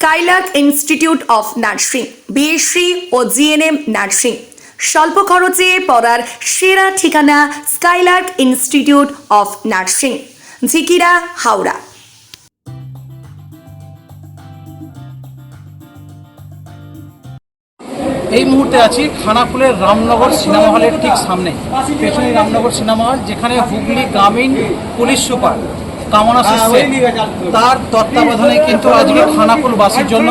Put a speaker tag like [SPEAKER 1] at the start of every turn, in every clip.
[SPEAKER 1] Skylark institute of nursing B Sc O GNM nursing স্বল্প খরচে পড়ার সেরা ঠিকানা Skylark institute of nursing Jhikira, Howrah.
[SPEAKER 2] এই মুহূর্তে আছি খানাকুলের রামনগর সিনেমা হলের ঠিক সামনে, পেছনে রামনগর সিনেমা হল, যেখানে হুগলি গ্রামীণ পুলিশ সুপার কামনা শেষে তার তত্ত্বাবধানে কিন্তু আজকে খানাকুল বাসির জন্য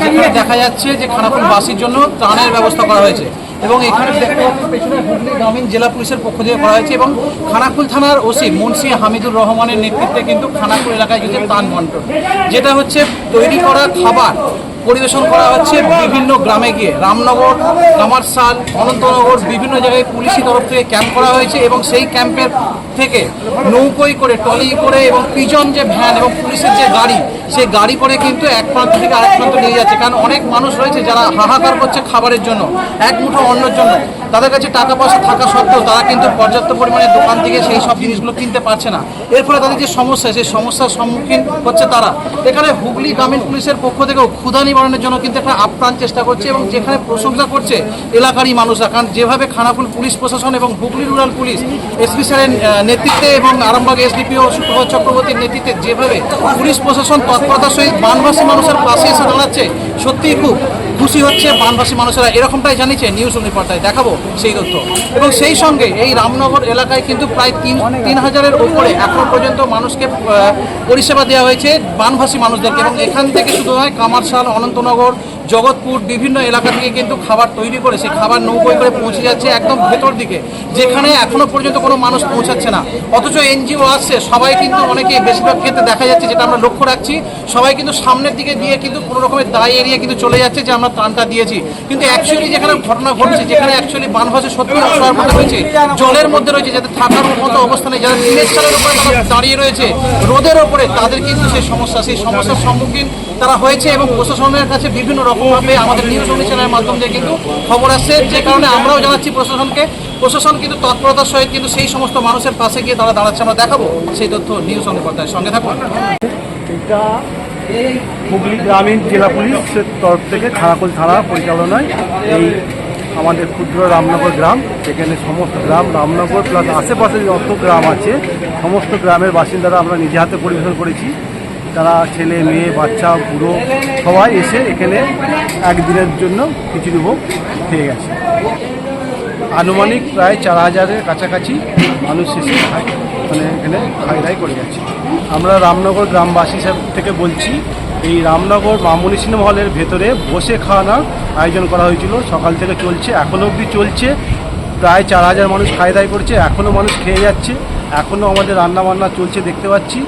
[SPEAKER 2] যেখানে দেখা যাচ্ছে যে খানাকুল বাসির জন্য ত্রাণের ব্যবস্থা করা হয়েছে। এবং এখানে পেছনে হুগলি গ্রামীণ জেলা পুলিশের পক্ষ থেকে করা হয়েছে এবং খানাকুল থানার ওসি মুন্সি হামিদুর রহমানের নেতৃত্বে কিন্তু খানাকুল এলাকায় কিন্তু ত্রাণ বন্টন যেটা হচ্ছে তৈরি করা খাবার পরিবেশন করা হচ্ছে বিভিন্ন গ্রামে গিয়ে। রামনগর কামারশাল অনন্তনগর বিভিন্ন জায়গায় পুলিশি তরফ থেকে ক্যাম্প করা হয়েছে এবং সেই ক্যাম্পের থেকে নৌকোই করে টলি করে এবং পিজন যে ভ্যান এবং পুলিশের যে গাড়ি, সেই গাড়ি করে কিন্তু এক প্রান্ত থেকে আরেক প্রান্ত নিয়ে যাচ্ছে। কারণ অনেক মানুষ রয়েছে যারা হাহাকার করছে খাবারের জন্য, এক মুঠো অন্যের জন্য। তাদের কাছে টাকা পয়সা থাকা সত্ত্বেও তারা কিন্তু পর্যাপ্ত পরিমাণে দোকান থেকে সেই সব জিনিসগুলো কিনতে পারছে না। এর ফলে তাদের যে সমস্যা, সেই সমস্যার সম্মুখীন হচ্ছে তারা। এখানে হুগলি গ্রামীণ পুলিশের পক্ষ থেকেও ক্ষুধা নিবারণের জন্য কিন্তু একটা আপ্রাণ চেষ্টা করছে এবং যেখানে প্রশংসা করছে এলাকারই মানুষরা। কারণ যেভাবে খানাকুল পুলিশ প্রশাসন এবং হুগলি রুরাল পুলিশ এসপি স্যারের নেতৃত্বে এবং আরামবাগ এসডিপিও সুপ্রভাত চক্রবর্তীর নেতৃত্বে যেভাবে পুলিশ প্রশাসন তৎপরতার সহিত বানবাসী মানুষের পাশে এসে দাঁড়াচ্ছে, সত্যিই খুব খুশি হচ্ছে বানবাসী মানুষেরা। এরকমটাই জানিয়েছে নিউজ রিপোর্টায় দেখাবো সেই তথ্য। এবং সেই সঙ্গে এই রামনগর এলাকায় কিন্তু প্রায় তিন তিন হাজারের উপরে এখনও পর্যন্ত মানুষকে পরিষেবা দেওয়া হয়েছে বানভাসী মানুষদেরকে। এবং এখান থেকে শুধু নয়, কামারশাল, অনন্তনগর, জগৎপুর, বিভিন্ন এলাকা থেকে কিন্তু খাবার তৈরি করে সেই খাবার নৌকোয় করে পৌঁছে যাচ্ছে একদম ভেতর দিকে, যেখানে এখনও পর্যন্ত কোনো মানুষ পৌঁছাচ্ছে না। অথচ এনজিও আসছে, সবাই কিন্তু অনেকে বেশিরভাগ ক্ষেত্রে দেখা যাচ্ছে, যেটা আমরা লক্ষ্য রাখছি, সবাই কিন্তু সামনের দিকে দিয়ে কিন্তু কোনো রকমের দায় এড়িয়ে কিন্তু চলে যাচ্ছে যে আমরা ত্রাণটা দিয়েছি। কিন্তু অ্যাকচুয়ালি যেখানে ঘটনা ঘটছে, যেখানে অ্যাকচুয়ালি বানভাসে সত্যি অসহায় রয়েছে, জলের মধ্যে রয়েছে, যাদের থাকার মতো অবস্থানে যারা টিনের চালের উপরে দাঁড়িয়ে রয়েছে, রোদের ওপরে তাদের কিন্তু সেই সমস্যা, সেই সমস্যার সম্মুখীন তারা হয়েছে এবং প্রশাসনের কাছে বিভিন্ন রকমভাবে আমাদের নিউজ অনুষ্ঠানের মাধ্যম দিয়ে কিন্তু খবর আসছে। যে কারণে আমরাও জানাচ্ছি প্রশাসনকে। প্রশাসন কিন্তু তৎপরতার সহিত কিন্তু সেই সমস্ত মানুষের পাশে গিয়ে তারা দাঁড়াচ্ছে। আমরা দেখাবো সেই তথ্য নিউজ অনুপাতায় সঙ্গে থাকুন।
[SPEAKER 3] এটা হুগলি গ্রামীণ জেলা পুলিশের তরফ থেকে খানাকুল থানা পরিচালনায় এই আমাদের ক্ষুদ্র রামনগর গ্রাম সেখানে সমস্ত গ্রাম রামনগর প্লাস আশেপাশে যত গ্রাম আছে, সমস্ত গ্রামের বাসিন্দারা আমরা নিজে হাতে পরিবেশন করেছি। তারা ছেলে, মেয়ে, বাচ্চা, বুড়ো সবাই এসে এখানে একদিনের জন্য খিচুড়ি ভোগ পেয়ে গেছে। আনুমানিক প্রায় চার হাজারের কাছাকাছি মানুষ এসে মানে এখানে খাই দাই করে যাচ্ছে। আমরা রামনগর গ্রামবাসী থেকে বলছি, এই রামনগর মামনি সিনেমা হলের ভেতরে বসে খাওয়ানোর আয়োজন করা হয়েছিল। সকাল থেকে চলছে এখনও অবধি চলছে। প্রায় চার হাজার মানুষ খাই দায় করছে এখনও মানুষ খেয়ে যাচ্ছে এখনও আমাদের রান্না বান্না চলছে দেখতে পাচ্ছি।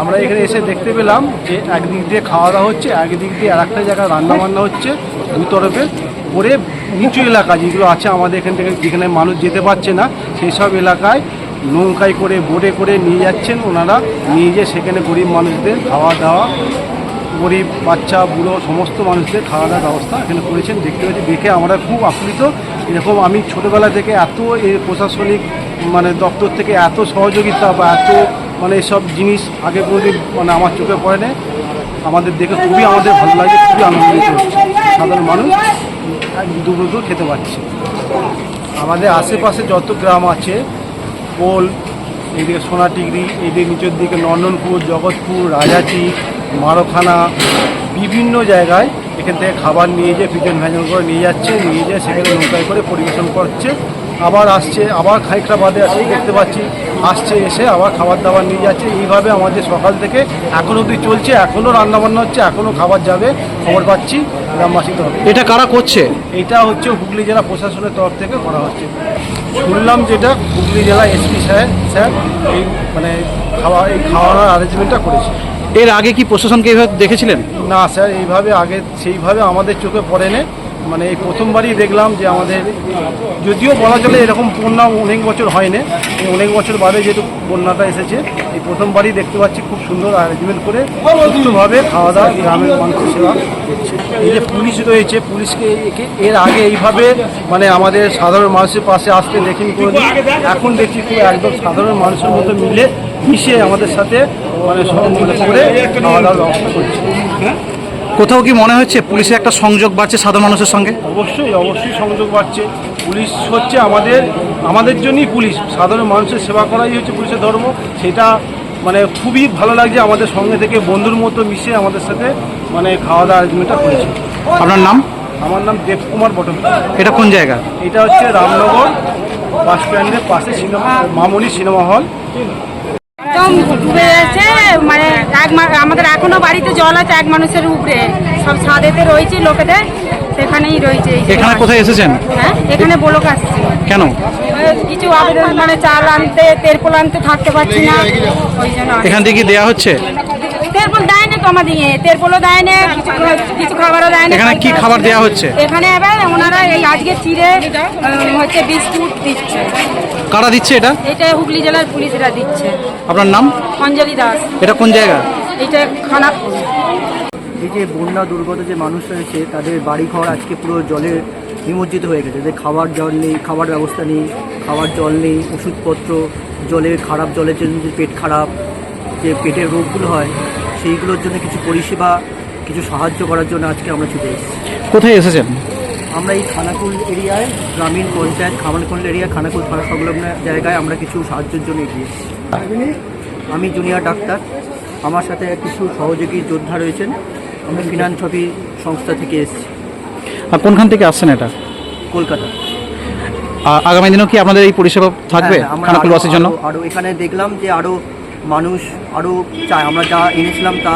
[SPEAKER 3] আমরা এখানে এসে দেখতে পেলাম যে একদিক দিয়ে খাওয়া দাওয়া হচ্ছে, একদিক দিয়ে আর একটা জায়গায় রান্না বান্না হচ্ছে দু তরফে। করে নিচু এলাকা যেগুলো আছে আমাদের এখান থেকে যেখানে মানুষ যেতে পারছে না সেই সব এলাকায় নৌকায় করে, বোটে করে নিয়ে যাচ্ছেন ওনারা। নিয়ে গিয়ে সেখানে গরিব মানুষদের খাওয়া দাওয়া, গরিব বাচ্চা, বুড়ো, সমস্ত মানুষদের খাওয়া দাওয়ার ব্যবস্থা এখানে করেছেন। দেখতে পাচ্ছি দেখে আমরা খুব আপ্লুত। এরকম আমি ছোটোবেলা থেকে এত এই প্রশাসনিক মানে দপ্তর থেকে এত সহযোগিতা বা এত মানে এসব জিনিস আগে কোনোদিন মানে আমার চোখে পড়ে না আমাদের দেখে খুবই আমাদের ভালো লাগে, খুবই আনন্দিত হচ্ছে। সাধারণ মানুষ দুটো খেতে পাচ্ছে। আমাদের আশেপাশে যত গ্রাম আছে পোল এইদিকে সোনাটিগড়ি এইদিকে নিচের দিকে নন্দনপুর জগৎপুর রাজাচি মারোখানা বিভিন্ন জায়গায় এখান থেকে খাবার নিয়ে যেয়ে পিজন ভ্যাজন করে নিয়ে যাচ্ছে নিয়ে যেয়ে সেখানে নৌকায় করে পরিবেশন করছে। আবার আসছে আবার খানিকটা বাদে আসছে দেখতে পাচ্ছি আসছে এসে আবার খাবার দাবার নিয়ে যাচ্ছে। এইভাবে আমাদের সকাল থেকে এখন অবধি চলছে এখনও রান্নাবান্না হচ্ছে এখনও খাবার যাবে খবর পাচ্ছি গ্রামবাসী তরফ
[SPEAKER 2] এটা কারা করছে?
[SPEAKER 3] এটা হচ্ছে হুগলি জেলা প্রশাসনের তরফ থেকে করা হচ্ছে। শুনলাম যেটা হুগলি জেলা এসপি স্যার স্যার এই মানে খাওয়া এই খাওয়ানোর অ্যারেঞ্জমেন্টটা করেছে।
[SPEAKER 2] এর আগে কি প্রশাসনকে এইভাবে দেখেছিলেন?
[SPEAKER 3] না স্যার এইভাবে আগে সেইভাবে আমাদের চোখে পড়ে মানে এই প্রথমবারই দেখলাম যে আমাদের, যদিও বলা চলে এরকম বন্যা অনেক বছর হয়নি, অনেক বছর বাদে যেহেতু বন্যাটা এসেছে, এই প্রথমবারই দেখতে পাচ্ছি খুব সুন্দর অ্যারেঞ্জমেন্ট করে সুস্থভাবে খাওয়া দাওয়া গ্রামের মানুষের সেবা এই যে পুলিশ রয়েছে, পুলিশকে এর আগে এইভাবে মানে আমাদের সাধারণ মানুষের পাশে আসতে দেখিনি কোনোদিন। এখন দেখছি খুব একদম সাধারণ মানুষের মতো মিলে মিশে আমাদের সাথে মানে মিলে করে খাওয়া দাওয়ার ব্যবস্থা করছে।
[SPEAKER 2] কোথাও কি মনে হচ্ছে পুলিশের একটা সংযোগ বাড়ছে সাধারণ মানুষের সঙ্গে?
[SPEAKER 3] অবশ্যই অবশ্যই সংযোগ বাড়ছে। পুলিশ হচ্ছে আমাদের আমাদের জন্যই পুলিশ। সাধারণ মানুষের সেবা করাই হচ্ছে পুলিশের ধর্ম। সেটা মানে খুবই ভালো লাগছে আমাদের সঙ্গে থেকে বন্ধুর মতো মিশে আমাদের সাথে মানে খাওয়া দাওয়া আয়োজনটা করেছে।
[SPEAKER 2] আপনার নাম?
[SPEAKER 3] আমার নাম দেবকুমার বটমী
[SPEAKER 2] এটা কোন জায়গা?
[SPEAKER 3] এটা হচ্ছে রামনগর বাস স্ট্যান্ডের পাশে সিনেমা মামনি সিনেমা হল।
[SPEAKER 4] একদম ডুবে গেছে। মানে এক আমাদের এখনও বাড়িতে জল আছে এক মানুষের উপরে। সব ছাদেতে রয়েছে লোকেদের সেখানেই রয়েছে
[SPEAKER 2] এখানে কোথায় এসেছেন?
[SPEAKER 4] হ্যাঁ এখানে বলক আসছে।
[SPEAKER 2] কেন?
[SPEAKER 4] কিছু আবেদন মানে চাল আনতে তেরপোল আনতে থাকতে পারছি না। ওই জন্য
[SPEAKER 2] এখান থেকে কি দেওয়া হচ্ছে?
[SPEAKER 4] তেরপল দেয় না তো আমাদিকে তেরপলও দেয় না কিছু কিছু খাবারও দেয় না।
[SPEAKER 2] এখানে কি খাবার দেওয়া হচ্ছে?
[SPEAKER 4] এখানে এবার ওনারা এই আজকে চিড়ে হচ্ছে বিস্কুট দিচ্ছে।
[SPEAKER 2] কারা দিচ্ছে এটা?
[SPEAKER 4] এটা হুগলি জেলার পুলিশরা দিচ্ছে।
[SPEAKER 2] আপনার নাম?
[SPEAKER 4] অঞ্জলি দাস।
[SPEAKER 2] এটা কোন জায়গা?
[SPEAKER 4] এটা খানাপুর।
[SPEAKER 5] এই যে বন্যা দুর্গত যে মানুষ রয়েছে তাদের বাড়িঘর আজকে পুরো জলে নিমজ্জিত হয়ে গেছে। যে খাবার জল নেই খাবার ব্যবস্থা নেই খাবার জল নেই ওষুধপত্র জলের খারাপ জলের জন্য যে পেট খারাপ যে পেটের রোগগুলো হয় সেইগুলোর জন্য কিছু পরিষেবা কিছু সাহায্য করার জন্য আজকে আমরা ছুটে এসেছি।
[SPEAKER 2] কোথায় এসেছেন?
[SPEAKER 5] আমরা এই খানাকুল এরিয়ায় গ্রামীণ পঞ্চায়েত খামারকুল এরিয়া খানাকুল থানা সংলগ্ন জায়গায় আমরা কিছু সাহায্যের জন্য এগিয়ে আমি জুনিয়র ডাক্তার আমার সাথে কিছু সহযোগী যোদ্ধা রয়েছেন আমি ফিনান্থ্রপি সংস্থা থেকে এসেছি।
[SPEAKER 2] আর কোনখান থেকে আসছেন এটা?
[SPEAKER 5] কলকাতা।
[SPEAKER 2] আগামী দিনেও কি আপনাদের এই পরিষেবা থাকবে
[SPEAKER 5] হ্যাঁ, আমরা
[SPEAKER 2] খানাকুলবাসীর জন্য?
[SPEAKER 5] আরো- আরও এখানে দেখলাম যে আরও মানুষ আরও চায় আমরা যা এনেছিলাম তা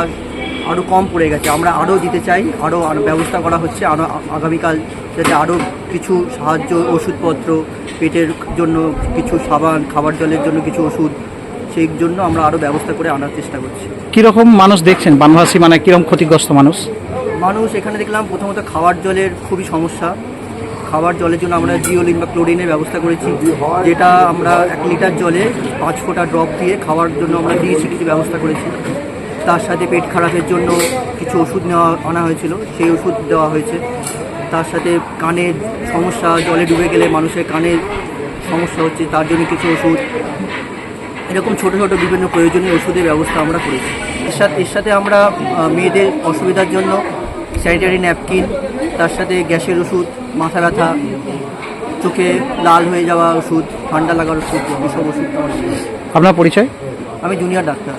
[SPEAKER 5] আরও কম পড়ে গেছে আমরা আরও দিতে চাই আরও আরও ব্যবস্থা করা হচ্ছে আরও আগামীকাল যাতে আরও কিছু সাহায্য ওষুধপত্র পেটের জন্য কিছু সাবান খাবার জলের জন্য কিছু ওষুধ সেই জন্য আমরা আরও ব্যবস্থা করে আনার চেষ্টা করছি।
[SPEAKER 2] কীরকম মানুষ দেখছেন? বানভাসী মানে কীরকম ক্ষতিগ্রস্ত মানুষ?
[SPEAKER 5] মানুষ এখানে দেখলাম প্রথমত খাবার জলের খুবই সমস্যা খাবার জলের জন্য আমরা জিওলিন বা ক্লোরিনের ব্যবস্থা করেছি, যেটা আমরা এক লিটার জলে পাঁচ ফোঁটা ড্রপ দিয়ে খাওয়ার জন্য আমরা দিয়েছি কিছু ব্যবস্থা করেছি। তার সাথে পেট খারাপের জন্য কিছু ওষুধ নেওয়া, আনা হয়েছিল, সেই ওষুধ দেওয়া হয়েছে। তার সাথে কানের সমস্যা, জলে ডুবে গেলে মানুষের কানের সমস্যা হচ্ছে, তার জন্য কিছু ওষুধ। এরকম ছোট ছোট বিভিন্ন প্রয়োজনীয় ওষুধের ব্যবস্থা আমরা করেছি। এর সাথে এর সাথে আমরা মেয়েদের অসুবিধার জন্য স্যানিটারি ন্যাপকিন, তার সাথে গ্যাসের ওষুধ মাথা ব্যথা চোখে লাল হয়ে যাওয়া ওষুধ ঠান্ডা লাগার ওষুধ এসব ওষুধ আমরা
[SPEAKER 2] আপনার পরিচয়?
[SPEAKER 5] আমি জুনিয়র ডাক্তার।